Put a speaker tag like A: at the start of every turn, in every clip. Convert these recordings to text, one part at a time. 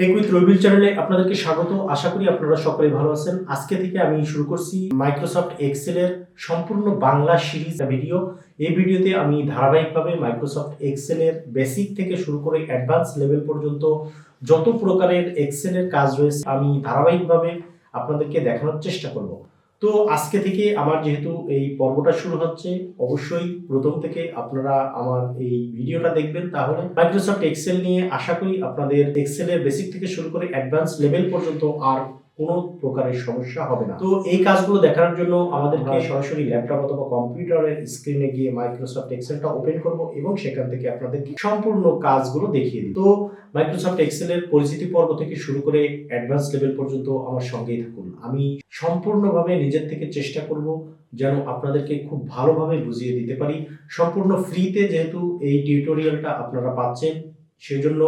A: Take with রবিল চ্যানেলে আপনাদেরকে স্বাগত। আশা করি আপনারা সকলে ভালো আছেন। আজকে থেকে আমি শুরু করছি মাইক্রোসফট এক্সেলের সম্পূর্ণ বাংলা সিরিজ ভিডিও। এই ভিডিওতে আমি ধারাবাহিকভাবে মাইক্রোসফট এক্সেলের বেসিক থেকে শুরু করে অ্যাডভান্স লেভেল পর্যন্ত যত প্রকারের এক্সেলের কাজ রয়েছে, আমি ধারাবাহিকভাবে আপনাদেরকে দেখানোর চেষ্টা করব। তো আজকে থেকে আমার যেহেতু এই পর্বটা শুরু হচ্ছে অবশ্যই প্রথম থেকে আপনারা আমার এই ভিডিওটা দেখবেন। তাহলে মাইক্রোসফট এক্সেল নিয়ে আশা করি আপনাদের এক্সেলের বেসিক থেকে শুরু করে অ্যাডভান্স লেভেল পর্যন্ত আর কোনো প্রকারের সমস্যা হবে না। তো এই কাজগুলো দেখার জন্য আমাদেরকে সরাসরি ল্যাপটপ অথবা কম্পিউটারের স্ক্রিনে গিয়ে মাইক্রোসফট এক্সেলটা ওপেন করব এবং সেখান থেকে আপনাদেরকে সম্পূর্ণ কাজগুলো দেখিয়ে দিই তো মাইক্রোসফট এক্সেলের পরিচিতি পর্ব থেকে শুরু করে অ্যাডভান্স লেভেল পর্যন্ত আমার সঙ্গেই থাকুন। আমি সম্পূর্ণভাবে নিজের থেকে চেষ্টা করব যেন আপনাদেরকে খুব ভালোভাবে বুঝিয়ে দিতে পারি। সম্পূর্ণ ফ্রিতে যেহেতু এই টিউটোরিয়ালটা আপনারা পাচ্ছেন সেই জন্য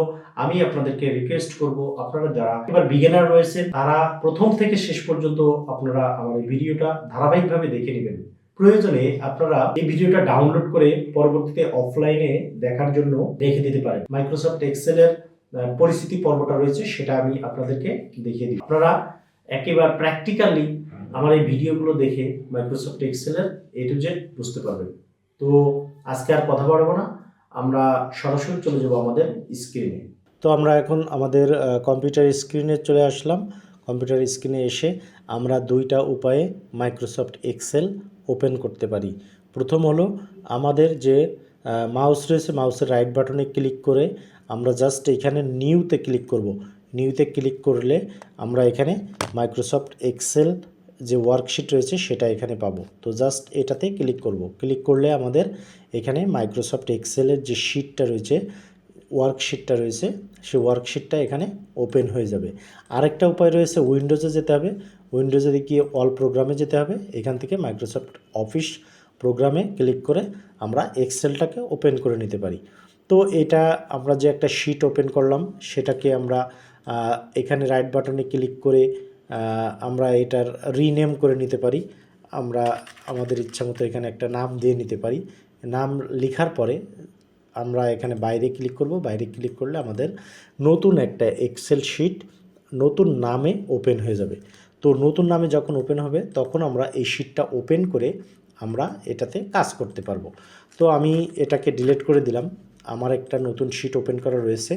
A: আমি আপনাদেরকে রিকোয়েস্ট করব আপনারা যারা এবার বিগিনার রয়েছেন, তারা প্রথম থেকে শেষ পর্যন্ত আপনারা আমার এই ভিডিওটা ধারাবাহিকভাবে দেখে নেবেন। প্রয়োজনে আপনারা এই ভিডিওটা ডাউনলোড করে পরবর্তীতে অফলাইনে দেখার জন্য রেখে দিতে পারেন। মাইক্রোসফট এক্সেলের পরিস্থিতি পর্বটা রয়েছে সেটা আমি আপনাদেরকে দেখিয়ে দিই। আপনারা একেবারে প্র্যাকটিক্যালি আমার এই ভিডিওগুলো দেখে মাইক্রোসফট এক্সেলের এ টু জেড বুঝতে পারবেন। তো আজকে আর কথা বাড়াবো না আমরা সরাসরি চলে যাব আমাদের স্ক্রিনে তো আমরা এখন আমাদের কম্পিউটার স্ক্রিনে চলে আসলাম। কম্পিউটার স্ক্রিনে এসে আমরা দুইটা উপায়ে মাইক্রোসফট এক্সেল ওপেন করতে পারি। প্রথম হলো আমাদের যে মাউস রয়েছে মাউসের রাইট বাটনে ক্লিক করে আমরা জাস্ট এখানে নিউতে ক্লিক করব। নিউতে ক্লিক করলে আমরা এখানে মাইক্রোসফট এক্সেল যে ওয়ার্কশিট রয়েছে সেটা এখানে পাবো। তো জাস্ট এটাতে ক্লিক করব। ক্লিক করলে আমাদের এখানে মাইক্রোসফট এক্সেলের যে শিটটা রয়েছে ওয়ার্কশিটটা রয়েছে, সেই ওয়ার্কশিটটা এখানে ওপেন হয়ে যাবে। আরেকটা উপায় রয়েছে উইন্ডোজে যেতে হবে। উইন্ডোজে গিয়ে অল প্রোগ্রামে যেতে হবে। এখান থেকে মাইক্রোসফট অফিস প্রোগ্রামে ক্লিক করে আমরা এক্সেলটাকে ওপেন করে নিতে পারি। তো এটা আমরা যে একটা শিট ওপেন করলাম, সেটাকে আমরা এখানে রাইট বাটনে ক্লিক করে আমরা এটার রিনেম করে নিতে পারি। আমরা আমাদের ইচ্ছা মতো এখানে একটা নাম দিয়ে নিতে পারি। নাম লেখার পরে আমরা এখানে বাইরে ক্লিক করব। বাইরে ক্লিক করলে আমাদের নতুন একটা এক্সেল শিট নতুন নামে ওপেন হয়ে যাবে। তো নতুন নামে যখন ওপেন হবে, তখন আমরা এই শিটটা ওপেন করে আমরা এটাতে কাজ করতে পারব। তো আমি এটাকে ডিলিট করে দিলাম। আমার একটা নতুন শিট ওপেন করা রয়েছে।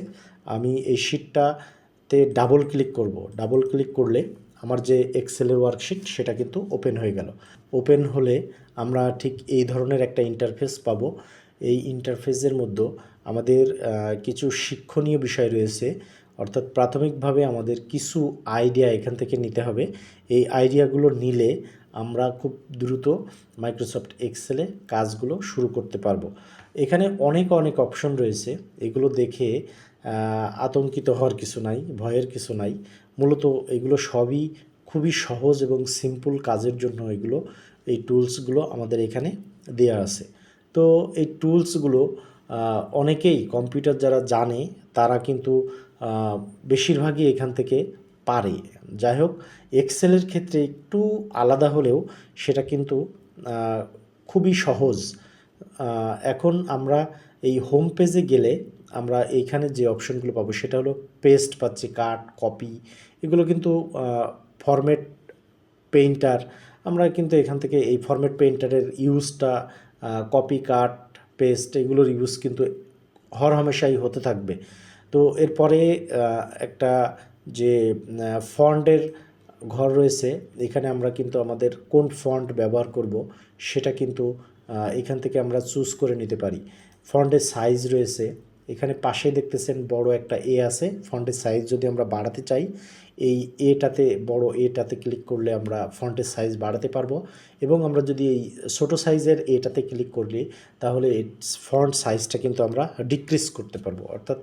A: আমি এই শিটটাতে ডাবল ক্লিক করব। ডাবল ক্লিক করলে আমার যে এক্সেলের ওয়ার্কশিট সেটা কিন্তু ওপেন হয়ে গেল। ওপেন হলে আমরা ঠিক এই ধরনের একটা ইন্টারফেস পাবো। এই ইন্টারফেসের মধ্যে আমাদের কিছু শিক্ষণীয় বিষয় রয়েছে। অর্থাৎ প্রাথমিকভাবে আমাদের কিছু আইডিয়া এখান থেকে নিতে হবে। এই আইডিয়াগুলো নিলে আমরা খুব দ্রুত মাইক্রোসফট এক্সেলে কাজগুলো শুরু করতে পারব। এখানে অনেক অনেক অপশন রয়েছে। এগুলো দেখে আতঙ্কিত হওয়ার কিছু নাই, ভয়ের কিছু নাই। মূলত এগুলো সবই খুবই সহজ এবং সিম্পল কাজের জন্য এগুলো, এই টুলসগুলো আমাদের এখানে দেয়া আছে। তো এই টুলসগুলো অনেকেই কম্পিউটার যারা জানে, তারা কিন্তু বেশিরভাগই এখান থেকে পারে। যাই হোক এক্সেলের ক্ষেত্রে একটু আলাদা হলেও সেটা কিন্তু খুবই সহজ। এখন আমরা এই হোম পেজে গেলে আমরা এইখানে যে অপশনগুলো পাবো, সেটা হলো পেস্ট পাচ্ছি কাট কপি এগুলো কিন্তু ফরম্যাট পেইন্টার আমরা কিন্তু এখান থেকে এই ফরম্যাট পেইন্টারের ইউজটা কপি কাট পেস্ট এগুলোর ইউজ কিন্তু হর হামেশাই হতে থাকবে। তো এরপরে একটা যে ফন্টের ঘর রয়েছে, এখানে আমরা কিন্তু আমাদের কোন ফন্ট ব্যবহার করব, সেটা কিন্তু এখান থেকে আমরা চুজ করে নিতে পারি। ফন্টের সাইজ রয়েছে। এখানে পাশে দেখতেছেন বড় একটা এ আছে। ফন্টের সাইজ যদি আমরা বাড়াতে চাই, এই এটাতে বড় এটাতে ক্লিক করলে আমরা ফন্টের সাইজ বাড়াতে পারব। এবং আমরা যদি এই ছোটো সাইজের এটাতে ক্লিক করলে তাহলে ফন্ট সাইজটা কিন্তু আমরা ডিক্রিজ করতে পারব। অর্থাৎ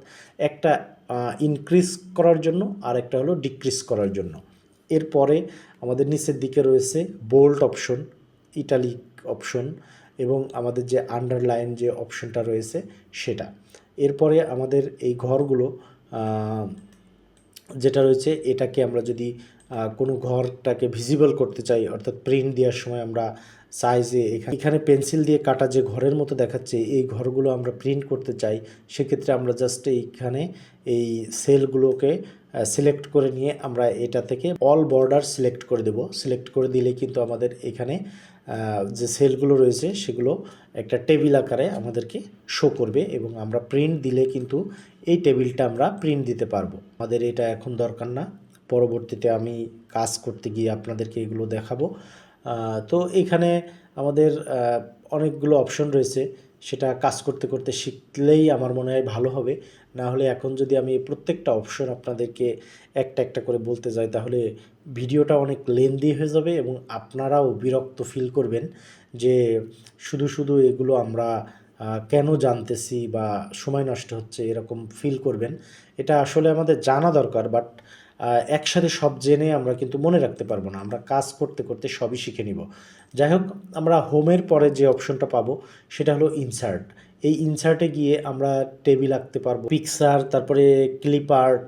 A: একটা ইনক্রিজ করার জন্য আর একটা হলো ডিক্রিজ করার জন্য। এরপরে আমাদের নিচের দিকে রয়েছে বোল্ড অপশন ইটালিক অপশন এবং আমাদের যে আন্ডারলাইন যে অপশনটা রয়েছে সেটা। এরপরে আমাদের এই ঘরগুলো যেটা রয়েছে এটাকে আমরা যদি কোনো ঘরটাকে ভিজিবল করতে চাই, অর্থাৎ প্রিন্ট দেওয়ার সময় আমরা সাইজে এখানে এখানে পেন্সিল দিয়ে কাটা যে ঘরের মতো দেখাচ্ছে, এই ঘরগুলো আমরা প্রিন্ট করতে চাই, সেক্ষেত্রে আমরা জাস্ট এইখানে এই সেলগুলোকে সিলেক্ট করে নিয়ে আমরা এটা থেকে অল বর্ডার সিলেক্ট করে দেব। সিলেক্ট করে দিলে কিন্তু আমাদের এখানে যে সেলগুলো রয়েছে সেগুলো একটা টেবিল আকারে আমাদেরকে শো করবে এবং আমরা প্রিন্ট দিলে কিন্তু এই টেবিলটা আমরা প্রিন্ট দিতে পারব। আমাদের এটা এখন দরকার না। পরবর্তীতে আমি কাজ করতে গিয়ে আপনাদেরকে এগুলো দেখাবো। তো এখানে আমাদের অনেকগুলো অপশন রয়েছে। সেটা কাজ করতে করতে শিখলেই আমার মনে হয় ভালো হবে। না হলে এখন যদি আমি প্রত্যেকটা অপশন আপনাদেরকে একটা একটা করে বলতে যাই, তাহলে ভিডিওটা অনেক লেন্দি হয়ে যাবে এবং আপনারাও বিরক্ত ফিল করবেন যে শুধু শুধু এগুলো আমরা কেন জানতেছি বা সময় নষ্ট হচ্ছে এরকম ফিল করবেন। এটা আসলে আমাদের জানা দরকার বাট একসাথে সব জেনে আমরা কিন্তু মনে রাখতে পারব না। আমরা কাজ করতে করতে সবই শিখে নিব। যাই হোক, আমরা হোমের পরে যে অপশনটা পাবো সেটা হলো ইনসার্ট এই ইনসার্টে গিয়ে আমরা টেবিল আঁকতে পারব। পিকচার তারপরে ক্লিপ আর্ট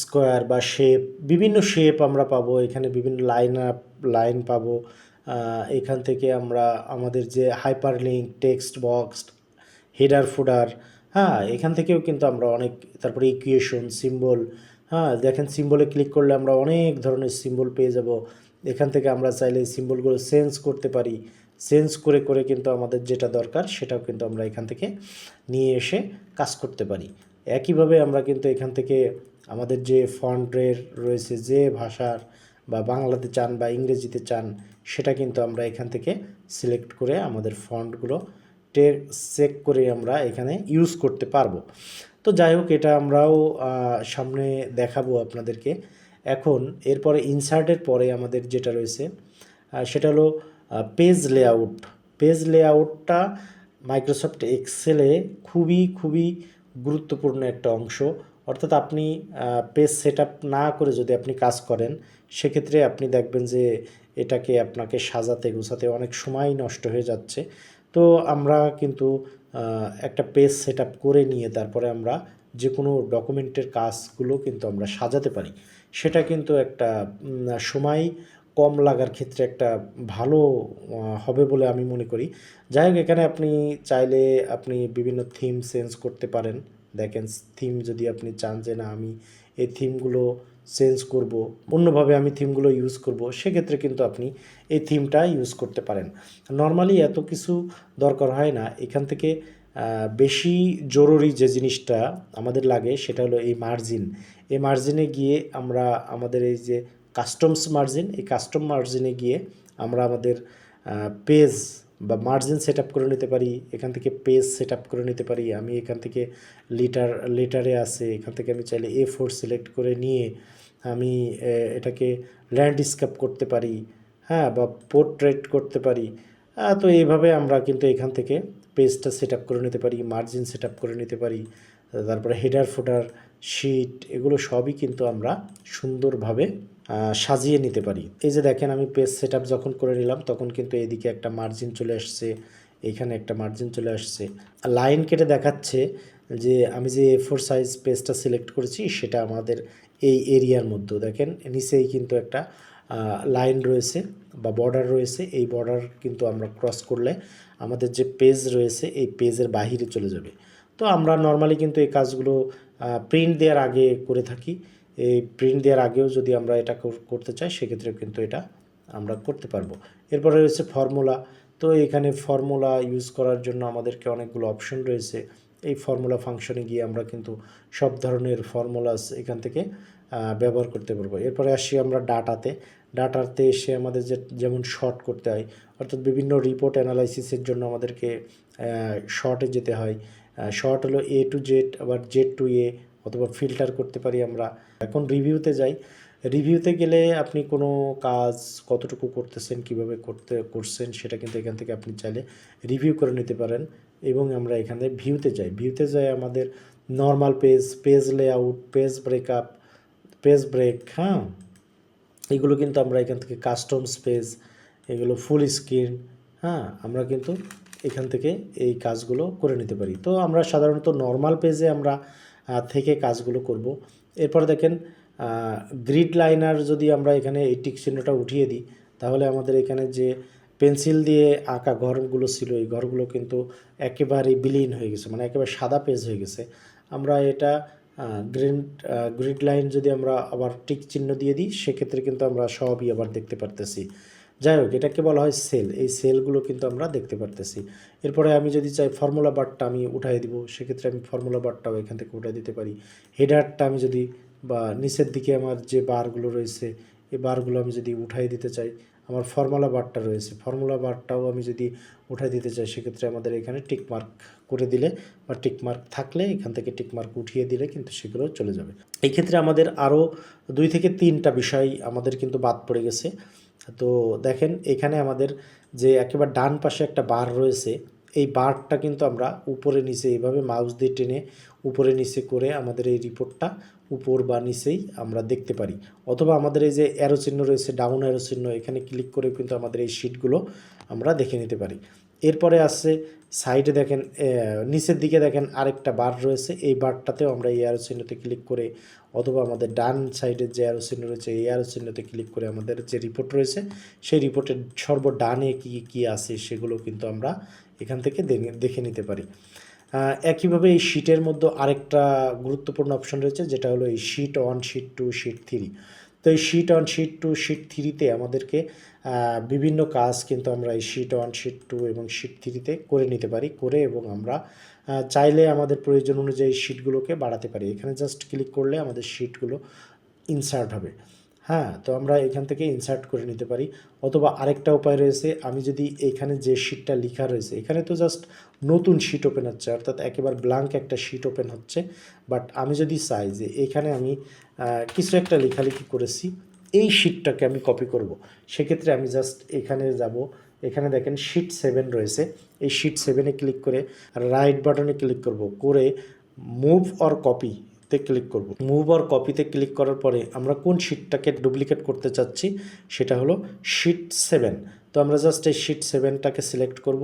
A: স্কোয়ার বা শেপ বিভিন্ন শেপ আমরা পাবো, এখানে বিভিন্ন লাইন আপ লাইন পাবো। এখান থেকে আমরা আমাদের যে hyperlink text box header footer হ্যাঁ এখান থেকেও কিন্তু আমরা অনেক, তারপরে ইকুয়েশন সিম্বল হ্যাঁ দেখেন সিম্বলে ক্লিক করলে আমরা অনেক ধরনের সিম্বল পেয়ে যাব। এখান থেকে আমরা চাইলে সিম্বলগুলো সেন্স করতে পারি। সেন্স করে করে কিন্তু আমাদের যেটা দরকার, সেটাও কিন্তু আমরা এখান থেকে নিয়ে এসে কাজ করতে পারি। একইভাবে আমরা কিন্তু এখান থেকে আমাদের যে ফন্টের রয়েছে যে ভাষার বা বাংলাতে চান বা ইংরেজিতে চান, সেটা কিন্তু আমরা এখান থেকে সিলেক্ট করে আমাদের ফন্টগুলো টে চেক করে আমরা এখানে ইউজ করতে পারব। তো যাই হোক, এটা আমরাও সামনে দেখাবো আপনাদেরকে। এখন এরপরে ইনসার্টের পরে আমাদের যেটা রয়েছে সেটা হলো পেজ লেআউট পেজ লেআউটটা মাইক্রোসফট এক্সেলে খুবই খুবই গুরুত্বপূর্ণ একটা অংশ। অর্থাৎ আপনি পেজ সেট না করে যদি আপনি কাজ করেন, সেক্ষেত্রে আপনি দেখবেন যে এটাকে আপনাকে সাজাতে, গোছাতে অনেক সময় নষ্ট হয়ে যাচ্ছে। তো আমরা কিন্তু একটা পেজ সেট করে নিয়ে তারপরে আমরা যে কোনো ডকুমেন্টের কাজগুলো কিন্তু আমরা সাজাতে পারি। সেটা কিন্তু একটা সময় কম লাগার ক্ষেত্রে একটা ভালো হবে বলে আমি মনে করি। যাই হোক, এখানে আপনি চাইলে আপনি বিভিন্ন থিম চেঞ্জ করতে পারেন। দেখেন থিম যদি আপনি চান যে না, আমি এই থিমগুলো চেঞ্জ করব, অন্যভাবে আমি থিমগুলো ইউজ করব, সেক্ষেত্রে কিন্তু আপনি এই থিমটা ইউজ করতে পারেন। নর্মালি এত কিছু দরকার হয় না। এখান থেকে বেশি জরুরি যে জিনিসটা আমাদের লাগে, সেটা হলো এই মার্জিন এই মার্জিনে গিয়ে আমরা আমাদের এই যে কাস্টমস মার্জিন এই কাস্টম মার্জিনে গিয়ে আমরা আমাদের পেজ বা মার্জিন সেট করে নিতে পারি, এখান থেকে পেজ সেট করে নিতে পারি, আমি এখান থেকে লিটার লেটারে আছে, এখান থেকে আমি চাইলে এ ফোর সিলেক্ট করে নিয়ে আমি এটাকে ল্যান্ডস্কেপ করতে পারি হ্যাঁ বা পোর্ট্রেট করতে পারি তো এইভাবে আমরা কিন্তু এখান থেকে পেজটা সেট করে নিতে পারি মার্জিন সেট করে নিতে পারি, তারপরে হেডার ফুটার শিট এগুলো সবই কিন্তু আমরা সুন্দরভাবে সাজিয়ে নিতে পারি। এই যে দেখেন আমি পেজ সেট যখন করে নিলাম, তখন কিন্তু এদিকে একটা মার্জিন চলে আসছে এখানে একটা মার্জিন চলে আসছে। লাইন কেটে দেখাচ্ছে যে আমি যে এ ফোর সাইজ পেজটা সিলেক্ট করেছি, সেটা আমাদের এই এরিয়ার মধ্যে। দেখেন, নিচেই কিন্তু একটা লাইন রয়েছে বা বর্ডার রয়েছে। এই বর্ডার কিন্তু আমরা ক্রস করলে আমাদের যে পেজ রয়েছে, এই পেজের বাহিরে চলে যাবে। তো আমরা নর্মালি কিন্তু এই কাজগুলো প্রিন্ট দেওয়ার আগে করে থাকি। এই প্রিন্ট দেওয়ার আগেও যদি আমরা এটা করতে চাই সেক্ষেত্রে কিন্তু এটা আমরা করতে পারব। এরপরে রয়েছে ফর্মুলা তো এখানে ফর্মুলা ইউজ করার জন্য আমাদেরকে অনেকগুলো অপশন রয়েছে। এই ফর্মুলা ফাংশনে গিয়ে আমরা কিন্তু সব ধরনের ফর্মুলাস এখান থেকে ব্যবহার করতে পারব। এরপরে আসি আমরা ডাটাতে। ডাটাতে এসে আমাদের যে, যেমন শর্ট করতে হয়, অর্থাৎ বিভিন্ন রিপোর্ট অ্যানালাইসিসের জন্য আমাদেরকে শর্টে যেতে হয়। শর্ট হলো এ টু জেড আবার জেড টু এ অথবা ফিল্টার করতে পারি আমরা। এখন রিভিউতে যাই। রিভিউতে গেলে আপনি কোনো কাজ কতটুকু করতেছেন, কীভাবে করতে, করছেন, সেটা কিন্তু এখান থেকে আপনি চাইলে রিভিউ করে নিতে পারেন এবং আমরা এখানে ভিউতে যাই। ভিউতে যাই আমাদের normal page page layout page breakup page break হ্যাঁ? এগুলো কিন্তু আমরা এখান থেকে কাস্টম স্পেস এগুলো ফুল স্ক্রিন হ্যাঁ? আমরা কিন্তু এখান থেকে এই কাজগুলো করে নিতে পারি। তো আমরা সাধারণত নর্মাল পেজে আমরা থেকে কাজগুলো করব। এরপর দেখেন গ্রিড লাইনার যদি আমরা এখানে এই টিক চিহ্নটা উঠিয়ে দিই, তাহলে আমাদের এখানে যে পেন্সিল দিয়ে আঁকা ঘরগুলো ছিল, এই ঘরগুলো কিন্তু একেবারেই বিলীন হয়ে গেছে মানে একেবারে সাদা পেজ হয়ে গেছে। আমরা এটা গ্রিন গ্রিড লাইন যদি আমরা আবার টিক চিহ্ন দিয়ে দিই, সেক্ষেত্রে কিন্তু আমরা সবই আবার দেখতে পারতেছি। যাই হোক এটাকে বলা হয় সেল এই সেলগুলো কিন্তু আমরা দেখতে পারতেছি। এরপরে আমি যদি চাই ফর্মুলা বারটা আমি উঠাই দিব, সেক্ষেত্রে আমি ফর্মুলা বারটাও এখান থেকে উঠাই দিতে পারি। হেডারটা আমি যদি, বা নিচের দিকে আমার যে বারগুলো রয়েছে, এই বারগুলো আমি যদি উঠাই দিতে চাই, আমার ফর্মুলা বারটা রয়েছে। ফর্মুলা বারটাও আমি যদি উঠাই দিতে চাই, সেক্ষেত্রে আমাদের এখানে টিকমার্ক করে দিলে, বা টিকমার্ক থাকলে এখান থেকে টিকমার্ক উঠিয়ে দিলে কিন্তু সেগুলো চলে যাবে। এই ক্ষেত্রে আমাদের আরও দুই থেকে তিনটা বিষয় আমাদের কিন্তু বাদ পড়ে গেছে। তো দেখেন, এখানে আমাদের যে একেবারে ডান পাশে একটা বার রয়েছে, এই বারটা কিন্তু আমরা উপরে নিচে এইভাবে মাউস দিয়ে টেনে উপরে নিচে করে আমাদের এই রিপোর্টটা উপর বা নিচেই আমরা দেখতে পারি। অথবা আমাদের এই যে অ্যারো চিহ্ন রয়েছে ডাউন অ্যারো চিহ্ন, এখানে ক্লিক করে কিন্তু আমাদের এই শিটগুলো আমরা দেখে নিতে পারি। এরপরে আসছে সাইডে দেখেন নিচের দিকে দেখেন আরেকটা বার রয়েছে। এই বারটাতেও আমরা এই অ্যারো চিহ্নতে ক্লিক করে অথবা আমাদের ডান সাইডের যে অ্যারো চিহ্ন রয়েছে, এই অ্যারো চিহ্নতে ক্লিক করে আমাদের যে রিপোর্ট রয়েছে, সেই রিপোর্টের সর্ব ডানে কী কী আছে সেগুলো কিন্তু আমরা এখান থেকে দেখে নিতে পারি। একইভাবে এই শিটের মধ্যে আরেকটা গুরুত্বপূর্ণ অপশন রয়েছে, যেটা হলো এই sheet one sheet two sheet three তো এই sheet one sheet two sheet থ্রিতে আমাদেরকে বিভিন্ন কাজ কিন্তু আমরা এই শিট ওয়ান শিট টু এবং শিট থ্রিতে করে নিতে পারি, করে এবং আমরা চাইলে আমাদের প্রয়োজন অনুযায়ী শিটগুলোকে বাড়াতে পারি। এখানে জাস্ট ক্লিক করলে আমাদের শিটগুলো ইনসার্ট হবে। হ্যাঁ তো আমরা এখান থেকে ইনসার্ট করে নিতে পারি। অথবা আরেকটা উপায় রয়েছে, আমি যদি এখানে যে শিটটা লেখা রয়েছে, এখানে তো জাস্ট নতুন শিট ওপেন হচ্ছে, অর্থাৎ একেবারে ব্ল্যাঙ্ক একটা শিট ওপেন হচ্ছে। বাট আমি যদি চাই যে এখানে আমি কিছু একটা লেখালেখি করেছি, এই শিটটাকে আমি কপি করব। সেক্ষেত্রে আমি জাস্ট এখানে যাব, এখানে দেখেন শিট সেভেন রয়েছে। এই শিট সেভেনে ক্লিক করে রাইট বাটনে ক্লিক করব। করে মুভ অর কপি তে ক্লিক করব। মুভ আর কপিতে ক্লিক করার পরে আমরা কোন শিটটাকে ডুপ্লিকেট করতে চাচ্ছি সেটা হলো শিট সেভেন তো আমরা জাস্ট এই শিট সেভেনটাকে সিলেক্ট করব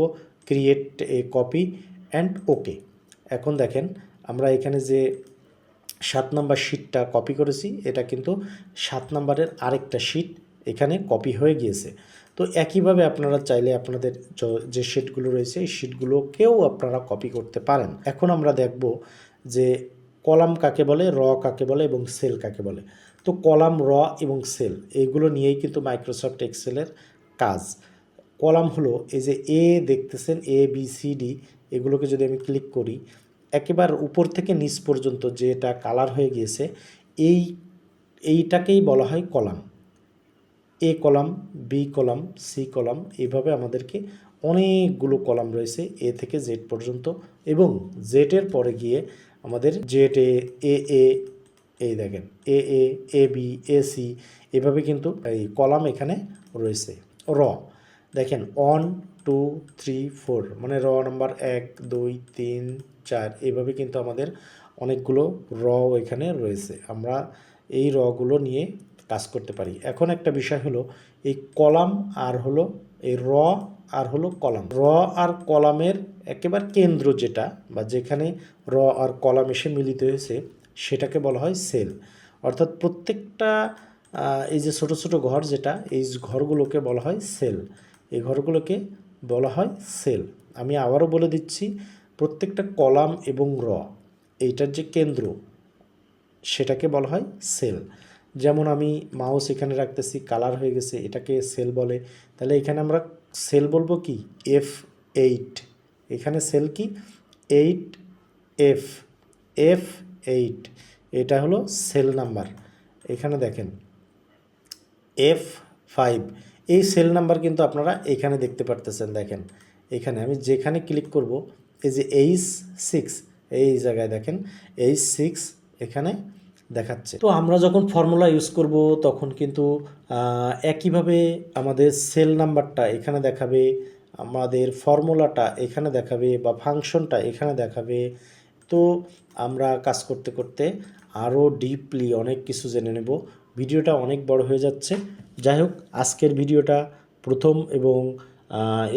A: create a copy and okay এখন দেখেন আমরা এখানে যে সাত নাম্বার শিটটা কপি করেছি, এটা কিন্তু সাত নাম্বারের আরেকটা শিট এখানে কপি হয়ে গিয়েছে। তো একইভাবে আপনারা চাইলে আপনাদের যে শিটগুলো রয়েছে, এই শিটগুলোকেও আপনারা কপি করতে পারেন। এখন আমরা দেখব যে কলাম কাকে বলে, র কাকে বলে এবং সেল কাকে বলে। তো কলাম, র এবং সেল এগুলো নিয়েই কিন্তু মাইক্রোসফট এক্সেলের কাজ। কলাম হলো এই যে এ দেখতেছেন এ বি সি ডি এগুলোকে যদি আমি ক্লিক করি, একেবারে উপর থেকে নিচ পর্যন্ত যেটা কালার হয়ে গিয়েছে, এই, এইটাকেই বলা হয় column. A column B column C column, এইভাবে আমাদেরকে অনেকগুলো কলাম রয়েছে এ থেকে জেড পর্যন্ত এবং জেডের পরে গিয়ে আমাদের জেট এ এ এ, এই দেখেন, এ এ এ, বি, এ, সি, এভাবে কিন্তু এই কলাম এখানে রয়েছে। র, দেখেন, ওয়ান, টু, থ্রি, ফোর মানে র নাম্বার এক, দুই, তিন, চার, এভাবে কিন্তু আমাদের অনেকগুলো র এখানে রয়েছে। আমরা এই রগুলো নিয়ে কাজ করতে পারি। এখন একটা বিষয় হলো, এই কলাম আর হলো, এই র আর হলো কলাম। র আর কলামের একেবারে কেন্দ্র যেটা, বা যেখানে র আর কলাম এসে মিলিত হয়েছে, সেটাকে বলা হয় সেল। অর্থাৎ প্রত্যেকটা এই যে ছোট ছোট ঘর যেটা, এই ঘরগুলোকে বলা হয় সেল। এই ঘরগুলোকে বলা হয় সেল। আমি আবারও বলে দিচ্ছি, প্রত্যেকটা কলাম এবং র, এইটার যে কেন্দ্র, সেটাকে বলা হয় সেল। যেমন আমি মাউস এখানে রাখতেছি কালার হয়ে গেছে, এটাকে সেল বলে। তাহলে এখানে আমরা সেল বলব কি? এফ এইট এখানে সেল কি? এইট এফ এফ এইট এটা হলো সেল নাম্বার এখানে দেখেন এফ ফাইভ এই সেল নাম্বার কিন্তু আপনারা এখানে দেখতে পারতেছেন, দেখেন। এখানে আমি যেখানে ক্লিক করব, এই যে এইচ সিক্স এই জায়গায় দেখেন এইচ সিক্স এখানে দেখাচ্ছে। তো আমরা যখন ফর্মুলা ইউজ করব, তখন কিন্তু একইভাবে আমাদের সেল নাম্বারটা এখানে দেখাবে, আমাদের ফর্মুলাটা এখানে দেখাবে বা ফাংশনটা এখানে দেখাবে। তো আমরা কাজ করতে করতে আরও ডিপলি অনেক কিছু জেনে নেব। ভিডিওটা অনেক বড় হয়ে যাচ্ছে। যাই হোক, আজকের ভিডিওটা প্রথম এবং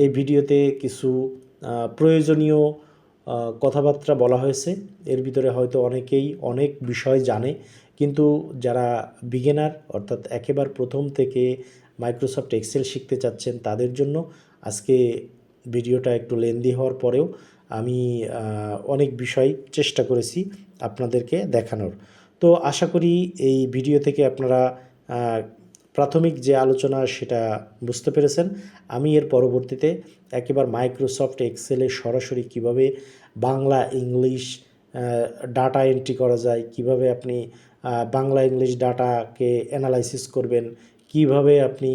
A: এই ভিডিওতে কিছু প্রয়োজনীয় কথাবার্তা বলা হয়েছে। এর ভিতরে হয়তো অনেকেই অনেক বিষয় জানে। কিন্তু যারা বিগিনার অর্থাৎ একেবার প্রথম থেকে মাইক্রোসফট এক্সেল শিখতে চাচ্ছেন তাদের জন্য আজকে ভিডিওটা একটু লেন্দি হওয়ার পরেও আমি অনেক বিষয় চেষ্টা করেছি আপনাদেরকে দেখানোর। তো আশা করি এই ভিডিও থেকে আপনারা প্রাথমিক যে আলোচনা, সেটা বুঝতে পেরেছেন। আমি এর পরবর্তীতে একেবারে মাইক্রোসফট এক্সেলে সরাসরি কীভাবে বাংলা ইংলিশ ডাটা এন্ট্রি করা যায়, কীভাবে আপনি বাংলা ইংলিশ ডাটাকে অ্যানালাইসিস করবেন, কীভাবে আপনি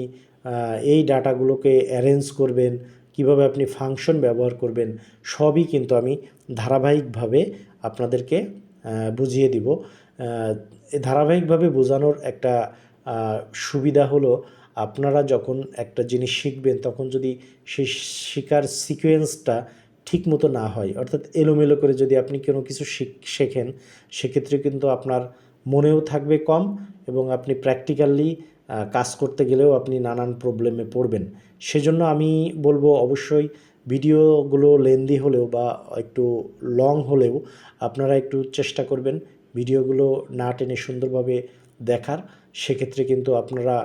A: এই ডাটাগুলোকে অ্যারেঞ্জ করবেন, কীভাবে আপনি ফাংশন ব্যবহার করবেন, সবই কিন্তু আমি ধারাবাহিকভাবে আপনাদেরকে বুঝিয়ে দিব। ধারাবাহিকভাবে বোঝানোর একটা সুবিধা হলো আপনারা যখন একটা জিনিস শিখবেন, তখন যদি সেই শেখার সিকোয়েন্সটা ঠিক মতো না হয়, অর্থাৎ এলোমেলো করে যদি আপনি কোনো কিছু শিখ- শেখেন, সেক্ষেত্রে কিন্তু আপনার মনেও থাকবে কম এবং আপনি প্র্যাকটিক্যালি কাজ করতে গেলেও আপনি নানান প্রবলেমে পড়বেন। সেজন্য আমি বলব অবশ্যই ভিডিওগুলো লেন্দি হলেও বা একটু লং হলেও আপনারা একটু চেষ্টা করবেন ভিডিওগুলো না টেনে সুন্দরভাবে দেখার। সেক্ষেত্রে কিন্তু আপনারা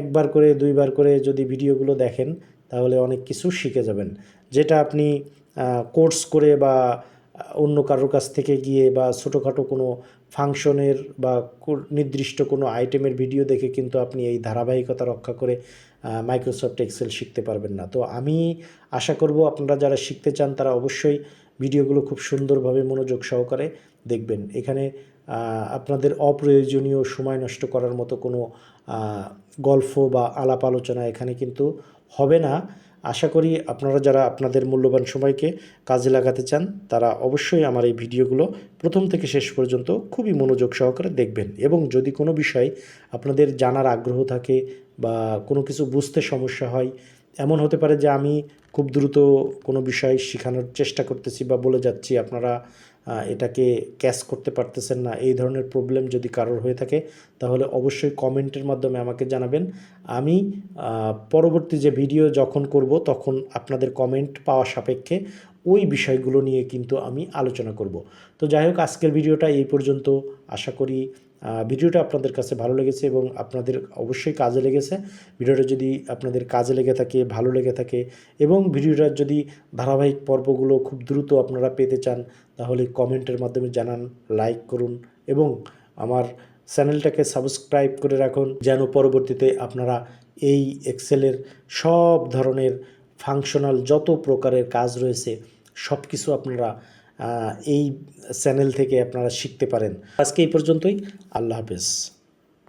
A: একবার করে, দুইবার করে যদি ভিডিওগুলো দেখেন, তাহলে অনেক কিছু শিখে যাবেন। যেটা আপনি কোর্স করে বা অন্য কারোর কাছ থেকে গিয়ে বা ছোটোখাটো কোনো ফাংশনের বা নির্দিষ্ট কোনো আইটেমের ভিডিও দেখে কিন্তু আপনি এই ধারাবাহিকতা রক্ষা করে মাইক্রোসফট এক্সেল শিখতে পারবেন না। তো আমি আশা করব আপনারা যারা শিখতে চান, তারা অবশ্যই ভিডিওগুলো খুব সুন্দরভাবে মনোযোগ সহকারে দেখবেন। এখানে আপনাদের অপ্রয়োজনীয় সময় নষ্ট করার মতো কোনো গল্প বা আলাপ আলোচনা এখানে কিন্তু হবে না। আশা করি আপনারা যারা আপনাদের মূল্যবান সময়কে কাজে লাগাতে চান, তারা অবশ্যই আমার এই ভিডিওগুলো প্রথম থেকে শেষ পর্যন্ত খুবই মনোযোগ সহকারে দেখবেন। এবং যদি কোনো বিষয় আপনাদের জানার আগ্রহ থাকে বা কোনো কিছু বুঝতে সমস্যা হয়, এমন হতে পারে যে আমি খুব দ্রুত কোনো বিষয় শেখানোর চেষ্টা করতেছি বা বলে যাচ্ছি, আপনারা এটাকে ক্যাশ করতে পারতেছেন না। এই ধরনের প্রবলেম যদি কারোর হয়ে থাকে, তাহলে অবশ্যই কমেন্টের মাধ্যমে আমাকে জানাবেন। আমি পরবর্তী যে ভিডিও যখন করব, তখন আপনাদের কমেন্ট পাওয়া সাপেক্ষে ওই বিষয়গুলো নিয়ে কিন্তু আমি আলোচনা করব। তো যাই হোক, আজকের ভিডিওটা এই পর্যন্ত। আশা করি ভিডিওটা আপনাদের কাছে ভালো লেগেছে এবং আপনাদের অবশ্যই কাজে লেগেছে। ভিডিওটা যদি আপনাদের কাজে লেগে থাকে, ভালো লেগে থাকে এবং ভিডিওটার যদি ধারাবাহিক পর্বগুলো খুব দ্রুত আপনারা পেতে চান, তাহলে কমেন্টের মাধ্যমে জানান, লাইক করুন এবং আমার চ্যানেলটাকে সাবস্ক্রাইব করে রাখুন যেন পরবর্তীতে আপনারা এই এক্সেলের সব ধরনের ফাংশনাল যত প্রকারের কাজ রয়েছে সব কিছু আপনারা এই চ্যানেল থেকে আপনারা শিখতে পারেন। আজকে এই পর্যন্তই। আল্লাহ হাফেজ।